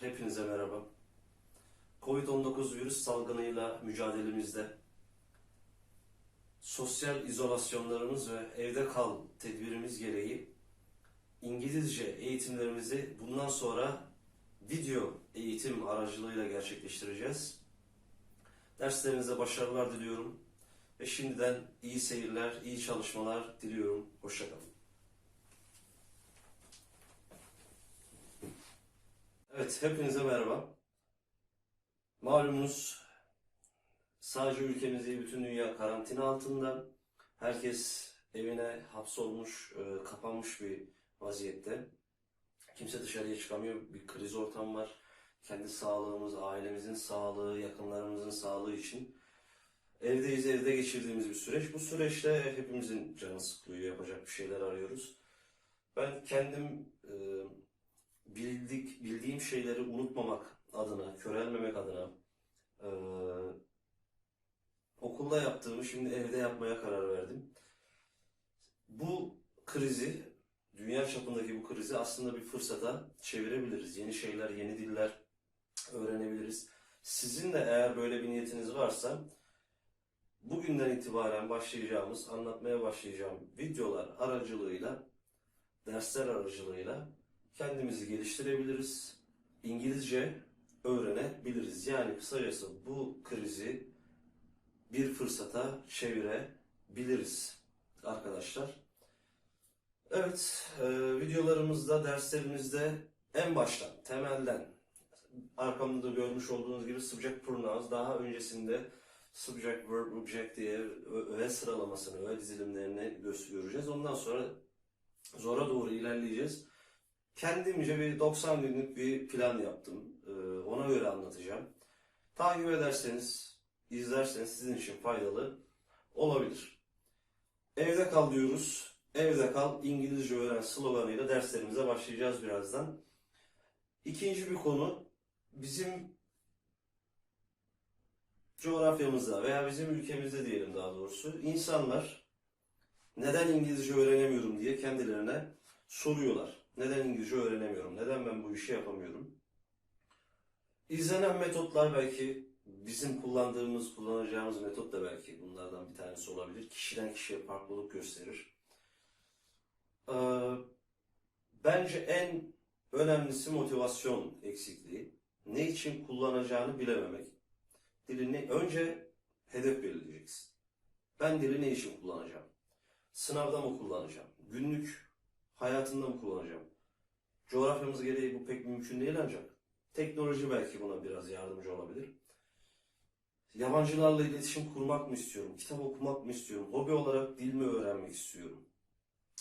Hepinize merhaba. Covid-19 virüs salgınıyla mücadelemizde sosyal izolasyonlarımız ve evde kal tedbirimiz gereği İngilizce eğitimlerimizi bundan sonra video eğitim aracılığıyla gerçekleştireceğiz. Derslerinize başarılar diliyorum ve şimdiden iyi seyirler, iyi çalışmalar diliyorum. Hoşçakalın. Evet, hepinize merhaba. Malumunuz sadece ülkemiz değil, bütün dünya karantina altında. Herkes evine hapsolmuş, e, kapanmış bir vaziyette. Kimse dışarıya çıkamıyor. Bir kriz ortamı var. Kendi sağlığımız, ailemizin sağlığı, yakınlarımızın sağlığı için evdeyiz, evde geçirdiğimiz bir süreç. Bu süreçte hepimizin canı sıkılıyor, yapacak bir şeyler arıyoruz. Ben kendim e, bildik, bildiğim şeyleri unutmamak adına, körelmemek adına eee, okulda yaptığımı şimdi evde yapmaya karar verdim. Bu krizi, dünya çapındaki bu krizi aslında bir fırsata çevirebiliriz. Yeni şeyler, yeni diller öğrenebiliriz. Sizin de eğer böyle bir niyetiniz varsa bugünden itibaren başlayacağımız, anlatmaya başlayacağım videolar aracılığıyla, dersler aracılığıyla kendimizi geliştirebiliriz. İngilizce öğrenebiliriz. Yani kısacası bu krizi bir fırsata çevirebiliriz arkadaşlar. Evet, e, videolarımızda, derslerimizde en baştan, temelden, arkamda da görmüş olduğunuz gibi subject pronouns, daha öncesinde subject, verb, object diye öğe sıralamasını, öğe dizilimlerini gö- göreceğiz. Ondan sonra zora doğru ilerleyeceğiz. Kendimce bir 90 günlük bir plan yaptım. Ee, Ona göre anlatacağım. Takip ederseniz, izlerseniz sizin için faydalı olabilir. Evde kal diyoruz. Evde kal, İngilizce öğren sloganıyla derslerimize başlayacağız birazdan. İkinci bir konu, bizim coğrafyamızda veya bizim ülkemizde diyelim daha doğrusu, insanlar neden İngilizce öğrenemiyorum diye kendilerine soruyorlar. Neden İngilizce öğrenemiyorum? Neden ben bu işi yapamıyorum? İzlenen metotlar belki bizim kullandığımız, kullanacağımız metot da belki bunlardan bir tanesi olabilir. Kişiden kişiye farklılık gösterir. Ee, bence en önemlisi motivasyon eksikliği. Ne için kullanacağını bilememek. Dilini önce hedef belirleyeceksin. Ben dili ne için kullanacağım? Sınavda mı kullanacağım? Günlük hayatında mı kullanacağım? Coğrafyamız gereği bu pek mümkün değil ancak teknoloji belki buna biraz yardımcı olabilir. Yabancılarla iletişim kurmak mı istiyorum? Kitap okumak mı istiyorum? Hobi olarak dil mi öğrenmek istiyorum?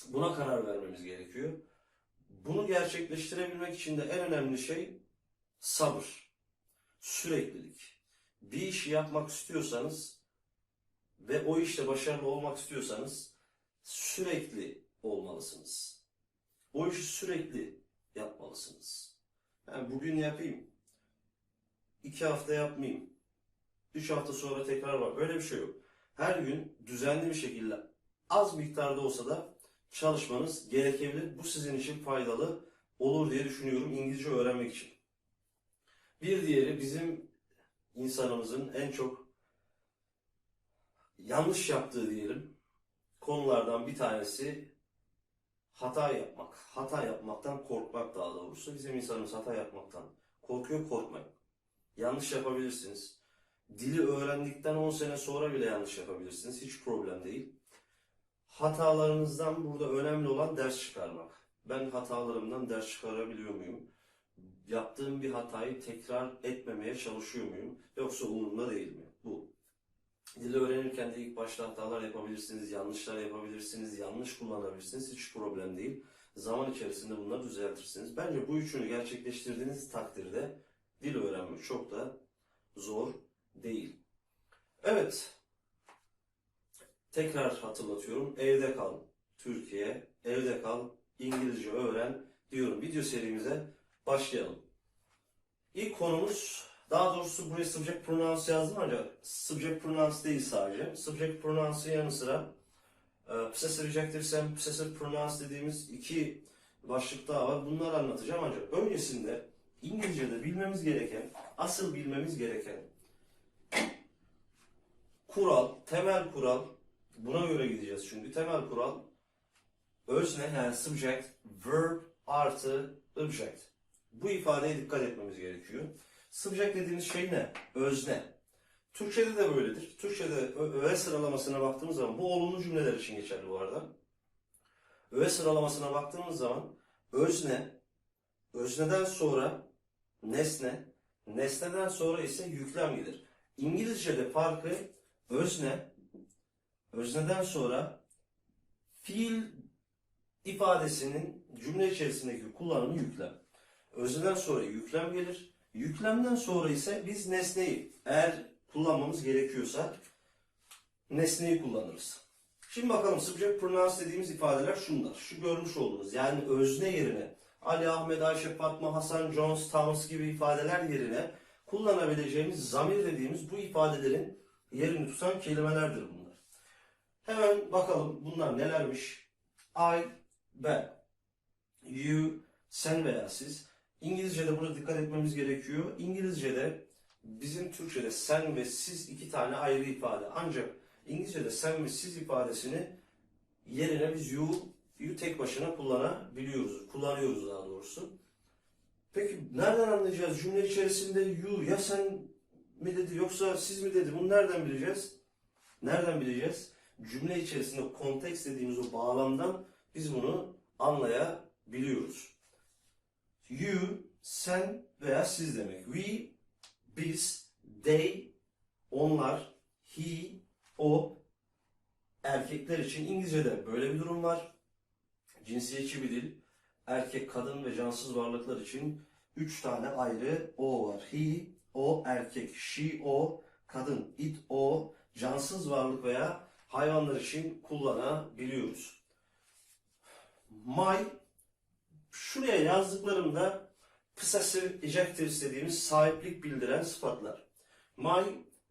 Buna karar vermemiz gerekiyor. Bunu gerçekleştirebilmek için de en önemli şey sabır, süreklilik. Bir işi yapmak istiyorsanız ve o işte başarılı olmak istiyorsanız sürekli olmalısınız. O işi sürekli yapmalısınız. Yani bugün yapayım, iki hafta yapmayayım, üç hafta sonra tekrar var. Öyle bir şey yok. Her gün düzenli bir şekilde az miktarda olsa da çalışmanız gerekebilir. Bu sizin için faydalı olur diye düşünüyorum İngilizce öğrenmek için. Bir diğeri bizim insanımızın en çok yanlış yaptığı diyelim konulardan bir tanesi hata yapmak. Hata yapmaktan korkmak daha doğrusu. Bizim insanımız hata yapmaktan korkuyor, korkmayın. Yanlış yapabilirsiniz. Dili öğrendikten 10 sene sonra bile yanlış yapabilirsiniz. Hiç problem değil. Hatalarınızdan burada önemli olan ders çıkarmak. Ben hatalarımdan ders çıkarabiliyor muyum? Yaptığım bir hatayı tekrar etmemeye çalışıyor muyum? Yoksa umurumda değil mi? Bu. Dili öğrenirken de ilk başta hatalar yapabilirsiniz, yanlışlar yapabilirsiniz, yanlış kullanabilirsiniz. Hiç problem değil. Zaman içerisinde bunları düzeltirsiniz. Bence bu üçünü gerçekleştirdiğiniz takdirde dil öğrenmek çok da zor değil. Evet. Tekrar hatırlatıyorum. Evde kal Türkiye, evde kal İngilizce öğren diyorum. Video serimize başlayalım. İlk konumuz daha doğrusu buraya subject pronouns yazdım ancak subject pronouns değil sadece. Subject pronouns'ın yanı sıra e, possessive adjectives and possessive pronouns dediğimiz iki başlık daha var. Bunları anlatacağım ancak öncesinde İngilizce'de bilmemiz gereken, asıl bilmemiz gereken kural, temel kural, buna göre gideceğiz çünkü temel kural özne yani subject, verb artı object. Bu ifadeye dikkat etmemiz gerekiyor. Subject dediğimiz şey ne? Özne. Türkçe'de de böyledir. Türkçe'de öğe sıralamasına baktığımız zaman, bu olumlu cümleler için geçerli bu arada. Öğe sıralamasına baktığımız zaman özne, özneden sonra nesne, nesneden sonra ise yüklem gelir. İngilizce'de farkı özne, özneden sonra fiil ifadesinin cümle içerisindeki kullanımı yüklem. Özneden sonra yüklem gelir. Yüklemden sonra ise biz nesneyi eğer kullanmamız gerekiyorsa nesneyi kullanırız. Şimdi bakalım subject pronouns dediğimiz ifadeler şunlar. Şu görmüş olduğunuz yani özne yerine Ali, Ahmet, Ayşe, Fatma, Hasan, Jones, Thomas gibi ifadeler yerine kullanabileceğimiz zamir dediğimiz bu ifadelerin yerini tutan kelimelerdir bunlar. Hemen bakalım bunlar nelermiş. I, ben, you, sen veya siz. İngilizce'de burada dikkat etmemiz gerekiyor. İngilizce'de bizim Türkçe'de sen ve siz iki tane ayrı ifade. Ancak İngilizce'de sen ve siz ifadesini yerine biz you, you tek başına kullanabiliyoruz. Kullanıyoruz daha doğrusu. Peki nereden anlayacağız? Cümle içerisinde you ya sen mi dedi yoksa siz mi dedi? Bunu nereden bileceğiz? Nereden bileceğiz? Cümle içerisinde konteks dediğimiz o bağlamdan biz bunu anlayabiliyoruz. You, sen veya siz demek. We, biz, they, onlar, he, o, erkekler için İngilizce'de böyle bir durum var. Cinsiyetçi bir dil. Erkek, kadın ve cansız varlıklar için üç tane ayrı o var. He, o, erkek, she, o, kadın, it, o, cansız varlık veya hayvanlar için kullanabiliyoruz. My, şuraya yazdıklarımda possessive adjectives dediğimiz sahiplik bildiren sıfatlar. My,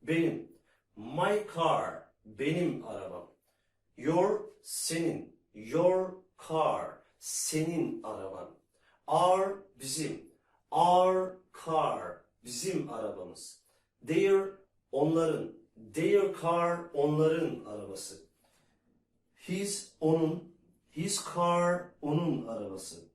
benim. My car, benim arabam. Your, senin. Your car, senin araban. Our, bizim. Our car, bizim arabamız. Their, onların. Their car, onların arabası. His, onun. His car, onun arabası.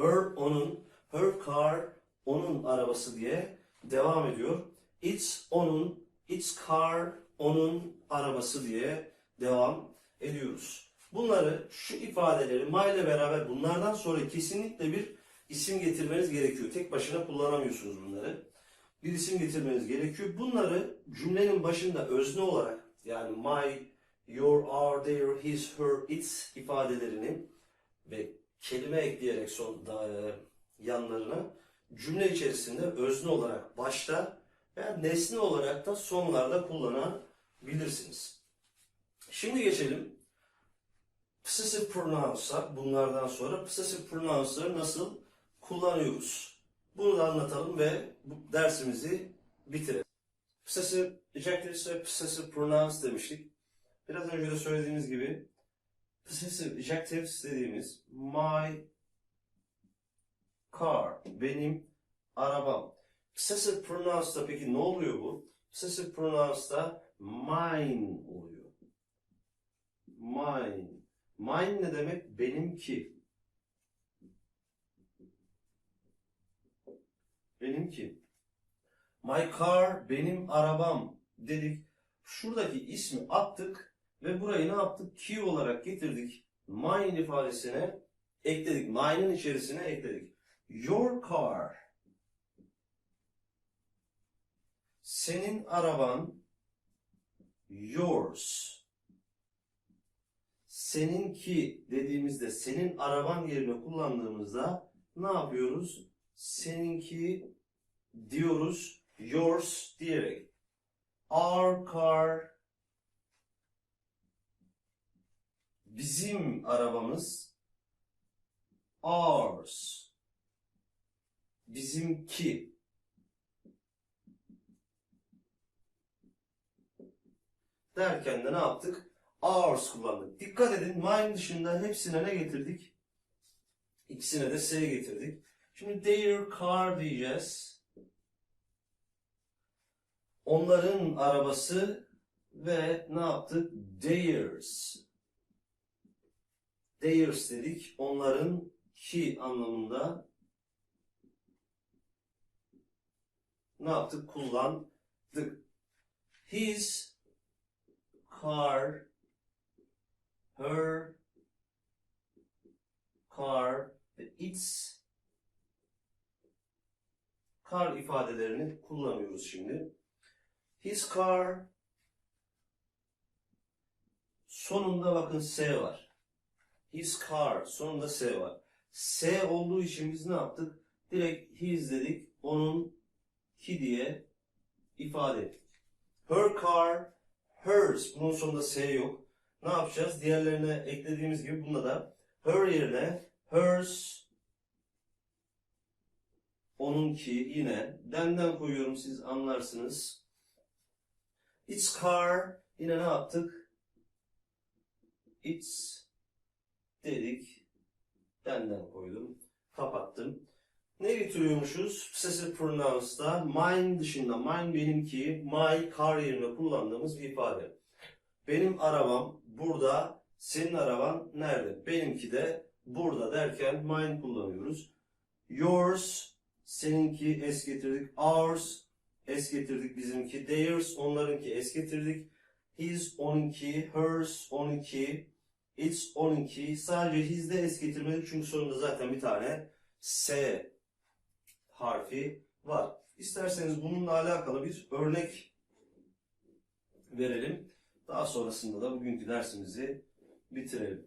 Her, onun. Her car, onun arabası diye devam ediyor. It's, onun. Its car, onun arabası diye devam ediyoruz. Bunları, şu ifadeleri my ile beraber bunlardan sonra kesinlikle bir isim getirmeniz gerekiyor. Tek başına kullanamıyorsunuz bunları. Bir isim getirmeniz gerekiyor. Bunları cümlenin başında özne olarak yani my, your, our, their, his, her, its ifadelerini ve kelime ekleyerek son da, e, yanlarına cümle içerisinde özne olarak başta veya nesne olarak da sonlarda kullanabilirsiniz. Şimdi geçelim possessive pronouns'a bunlardan sonra possessive pronouns'ları nasıl kullanıyoruz? Bunu da anlatalım ve bu dersimizi bitirelim. Possessive adjectives ve possessive pronouns demiştik. Biraz önce de söylediğimiz gibi possessive adjectives dediğimiz my car, benim arabam. Possessive pronouns'ta peki ne oluyor bu? Possessive pronouns'ta mine oluyor. Mine. Mine ne demek? Benimki. Benimki. My car, benim arabam dedik. Şuradaki ismi attık ve burayı ne yaptık? Ki olarak getirdik. Mine ifadesine ekledik. Mine'in içerisine ekledik. Your car. Senin araban. Yours. Seninki dediğimizde senin araban yerine kullandığımızda ne yapıyoruz? Seninki diyoruz. Yours diyerek. Our car. Bizim arabamız. Ours. Bizimki. Derken de ne yaptık? Ours kullandık. Dikkat edin mine dışında hepsine ne getirdik? İkisine de S getirdik. Şimdi their car diyeceğiz. Onların arabası ve ne yaptık? Theirs. Theirs dedik. Onların ki anlamında ne yaptık? Kullandık. His car, her car ve its car ifadelerini kullanıyoruz şimdi. His car sonunda bakın S var. His car sonunda S var. S olduğu için biz ne yaptık? Direkt his dedik. Onun ki diye ifade ettik. Her car, hers. Bunun sonunda S yok. Ne yapacağız? Diğerlerine eklediğimiz gibi bunda da her yerine hers, onunki yine denden koyuyorum siz anlarsınız. Its car yine ne yaptık? Its dedik. Denden koydum. Kapattım. Ne getiriyormuşuz? Possessive pronouns'ta mine dışında mine benimki, my car yerine kullandığımız bir ifade. Benim arabam burada, senin araban nerede? Benimki de burada derken mine kullanıyoruz. Yours, seninki es getirdik. Ours, es getirdik bizimki. Theirs, onlarınki es getirdik. His, onunki. Hers, onunki. Its, onunki. Sadece his'de es getirmedik çünkü sonunda zaten bir tane S harfi var. İsterseniz bununla alakalı bir örnek verelim. Daha sonrasında da bugünkü dersimizi bitirelim.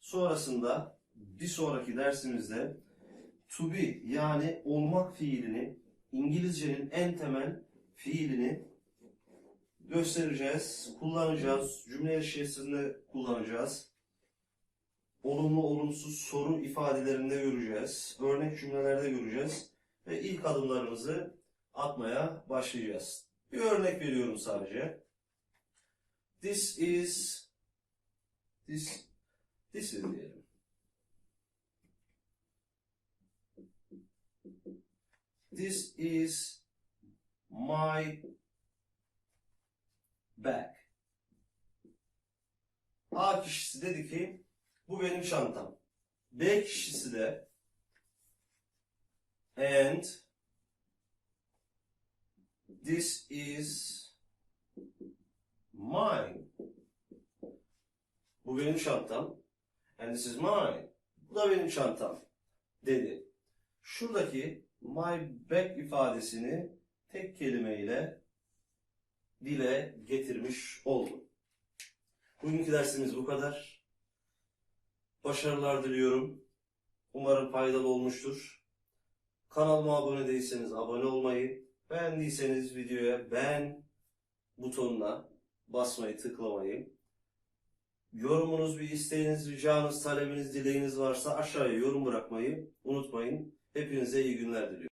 Sonrasında bir sonraki dersimizde to be yani olmak fiilini İngilizcenin en temel fiilini göstereceğiz, kullanacağız, cümle içerisinde kullanacağız. Olumlu, olumsuz soru ifadelerinde göreceğiz, örnek cümlelerde göreceğiz ve ilk adımlarımızı atmaya başlayacağız. Bir örnek veriyorum sadece. This is this this is diyelim. This is my bag. A kişisi dedi ki bu benim çantam. B kişisi de and this is mine. Bu benim çantam. And this is mine. Bu da benim çantam. Dedi. Şuradaki my bag ifadesini tek kelimeyle dile getirmiş oldum. Bugünkü dersimiz bu kadar. Başarılar diliyorum. Umarım faydalı olmuştur. Kanalıma abone değilseniz abone olmayı, beğendiyseniz videoya beğen butonuna basmayı, tıklamayı, yorumunuz, bir isteğiniz, ricanız, talebiniz, dileğiniz varsa aşağıya yorum bırakmayı unutmayın. Hepinize iyi günler diliyorum.